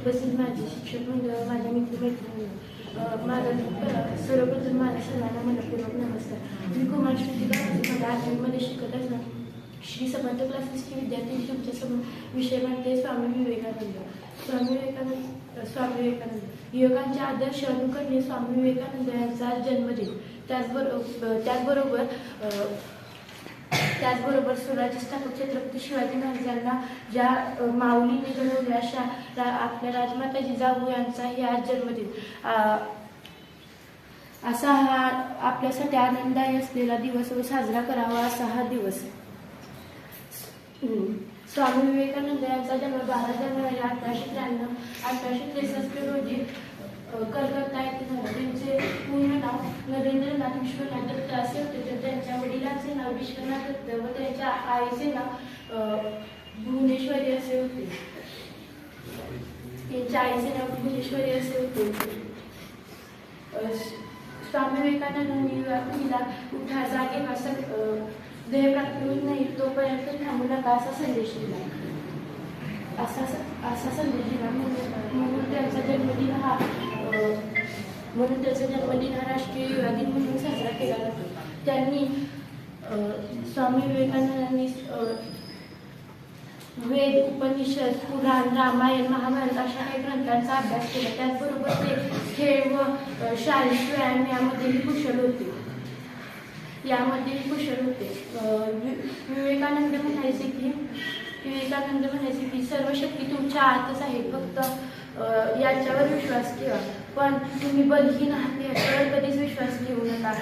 उपस्थित माझे शिक्षक मंडळ माझ्या मित्रमैत्रिणी माझा सर्वप्रथम माझ्या सर्वांना मनपूर्वक नमस्कार. मी कुमार श्रुती गावाची माझ्या आठवीमध्ये शिकत असणार श्री समर्थ क्लासेसचे विद्यार्थी तुमच्यासमोर विषय म्हणते स्वामी विवेकानंद. स्वामी विवेकानंद स्वामी विवेकानंद. युवकांचे आदर्श अनुकरणे स्वामी विवेकानंद यांचा जन्मदिन. त्याचबरोबर त्याचबरोबर त्याचबरोबर स्वराज्य छत्रपती शिवाजी महाराजांना ज्या माऊलीने घडवल्या अशा रा- आपल्या राजमाता जिजाऊ यांचाही आज जन्मदिन असा हा आपल्यासाठी आनंददायी असलेला दिवस व साजरा करावा असा हा दिवस हम्म. स्वामी विवेकानंद यांचा जन्म बारा जानेवारी अठराशे त्र्याण्णव अठराशे त्रेसष्ट रोजी कलकत्ता येथे झालं त्यांचे पूर्ण नाव नरेंद्रनाथ विश्वनाथ दत्त असे होते तर त्यांच्या वडिलांचे नाव विश्वनाथ दत्त व त्यांच्या आईचे नाव भुवनेश्वरी असे होते त्यांच्या आईचे नाव भुवनेश्वरी असे होते स्वामी विवेकानंदांनी युवा उठा जागे असा ध्येय प्राप्त होत नाही तोपर्यंत थांबू नका असा संदेश दिला असा असा संदेश दिला म्हणून म्हणून त्यांचा जन्मदिन हा म्हणून त्याचा जन्मदिन हा राष्ट्रीय युवा दिन म्हणून साजरा केला जातो. त्यांनी स्वामी विवेकानंदांनी वेद उपनिषद पुराण रामायण महाभारत अशा काही ग्रंथांचा अभ्यास केला. त्याचबरोबर ते खेळ व शारीरिक व्यायाम यामध्येही कुशल होते. यामध्येही कुशल होते. विवेकानंद म्हणायचे की विवेकानंद म्हणायचे की सर्व शक्ती तुमच्या आतच आहे. फक्त याच्यावर विश्वास ठेवा. पण तुम्ही बलहीन आहात याच्यावर कधीच विश्वास ठेवू नका.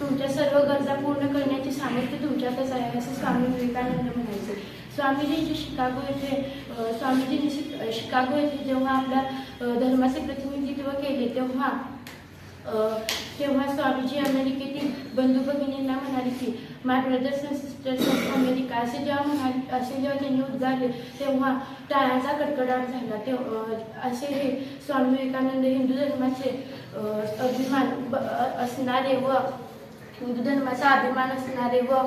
तुमच्या सर्व गरजा पूर्ण करण्याचे सामर्थ्य तुमच्यातच आहे असं स्वामी विवेकानंद म्हणायचे. स्वामीजींचे शिकागो येथे स्वामीजींनी शिक- शिकागो येथे जेव्हा आपल्या धर्माचे प्रतिनिधित्व केले तेव्हा तेव्हा स्वामीजी अमेरिकेतील बंधू भगिनींना म्हणाले की my brothers and sisters of America असे जेव्हा म्हणाले असे जेव्हा त्यांनी उद्गारले तेव्हा टाळ्याचा कडकडाट झाला. तेव्हा असे हे स्वामी विवेकानंद हिंदू धर्माचे अभिमान ब- असणारे व हिंदू धर्माचा अभिमान असणारे व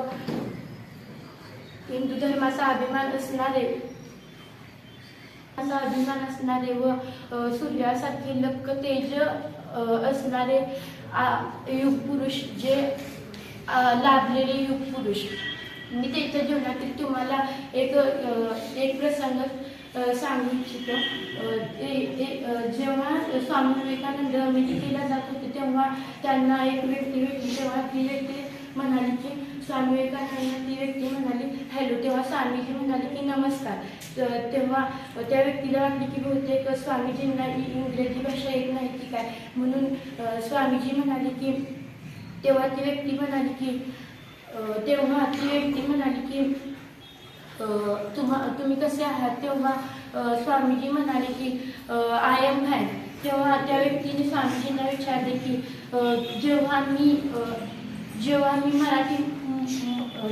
हिंदू धर्माचा अभिमान असणारे असा अभिमान असणारे व सूर्यासारखे लक्क तेज असणारे आ, युग पुरुष जे लाभलेले युग पुरुष मी त्यांच्या जीवनातील तुम्हाला एक एक प्रसंग सांगू इच्छितो. ते- जेव्हा स्वामी विवेकानंद अमेरिकेला जात होते तेव्हा त्यांना एक व्यक्ती भेटली. तेव्हा ती व्यक्ती म्हणाली की स्वामी विवेकानंद ती व्यक्ती म्हणाली हॅलो तेव्हा स्वामीजी म्हणाले की नमस्कार. तेव्हा त्या व्यक्तीला वाटले की बहुतेक स्वामीजींना इंग्रजी भाषा येत नाही की काय? म्हणून स्वामीजी म्हणाले की तेव्हा ती व्यक्ती म्हणाली की तेव्हा ती व्यक्ती म्हणाली की तुम्हा तुम्ही कसे आहात? तेव्हा स्वामीजी म्हणाले की आय एम फॅन तेव्हा त्या व्यक्तीने स्वामीजींना विचारले की जेव्हा मी जेव्हा मी मराठी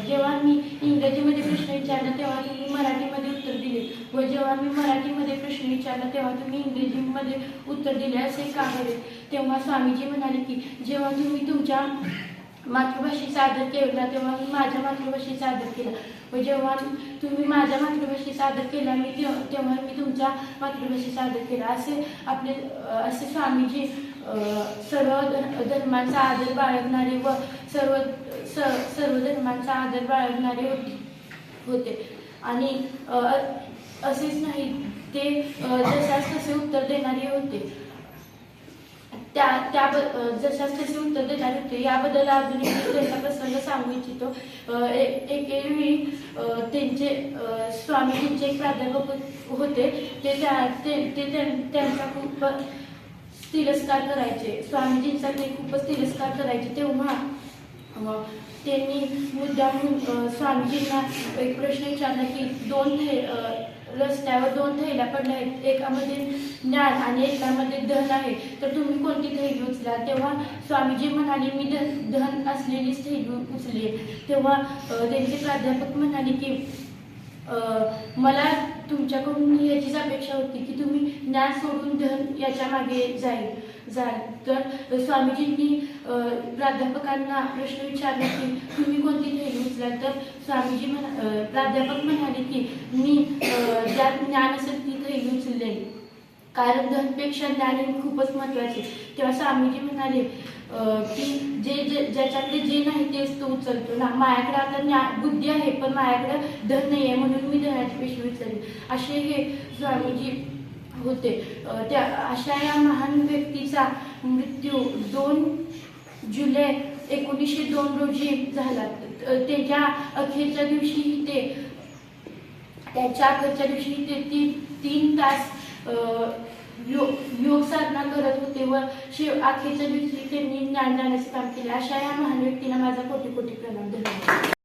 जेव्हा मी इंग्रजीमध्ये प्रश्न विचारला तेव्हा तुम्ही मराठीमध्ये उत्तर दिले. जेव्हा मी मराठीमध्ये प्रश्न विचारला तेव्हा तुम्ही इंग्रजीमध्ये उत्तर दिले असे का बरे तेव्हा स्वामीजी म्हणाले की जेव्हा तुम्ही तुमच्या मातृभाषेचा आदर केला तेव्हा मी माझ्या मातृभाषेचा आदर केला. व जेव्हा तुम्ही माझ्या मातृभाषेचा आदर केला मी तेव्हा तेव्हा मी तुमच्या मातृभाषेचा आदर केला. असे आपले असे स्वामीजी सर्व धर्मांचा आदर बाळगणारे व सर्व स- सर्व धर्मांचा आदर बाळगणारे होते. होते आणि असेच नाही. ते जशास तसे उत्तर देणारे होते. त्या त्या जशाच तसे उत्तर देणारे होते. याबद्दल अजून एक त्यांचा प्रसंग सांगू इच्छितो. अ, एकेवेळी त्यांचे स्वामीजींचे एक प्राध्यापक हो, होते. ते त्या ते ते त्यां- त्यांचा खूप तिरस्कार करायचे. स्वामीजींचा ते खूपच तिरस्कार करायचे. तेव्हा त्यांनी मुद्दाम स्वामीजींना एक प्रश्न विचारला की दोन थे रस्त्यावर दोन थैल्या पडल्या आहेत. एकामध्ये ज्ञान आणि एकामध्ये धन आहे. तर तुम्ही कोणती थैली उचला? तेव्हा स्वामीजी म्हणाले मी धन धन असलेलीच थैली उचली तेव्हा त्यांचे प्राध्यापक म्हणाले की मला तुमच्याकडून याचीच अपेक्षा होती. ज्ञान सोडून धन याच्या मागे जाईल. जाईल तर स्वामीजींनी प्राध्यापकांना प्रश्न विचारला की तुम्ही कोणती थैली उचला तर स्वामीजी म्हणा प्राध्यापक म्हणाले की मी अ, ज्यात ज्ञान असेल ती थैली उचलले कारण धनपेक्षा ज्ञान हे खूपच महत्त्वाचे तेव्हा स्वामीजी म्हणाले की जे जे ज्याच्याकडे जे नाही तेच तो उचलतो ना. माझ्याकडे आता ज्ञान बुद्धी आहे पण माझ्याकडे धन नाही आहे म्हणून मी धनाची पिशवी उचलली. असे हे स्वामीजी होते. त्या अशा या महान व्यक्तीचा मृत्यू दोन जुलै एकोणीसशे दोन रोजी झाला. त्याच्या अखेरच्या दिवशी ते त्याच्या अखेरच्या दिवशी ते तीन तीन तास योग योग साधना करत होते व शेव अखेरच्या दिवशी त्यांनी ज्ञानदानाचे काम केले. अशा या महान व्यक्तीला माझा कोटी कोटी प्रणाम. धन्यवाद.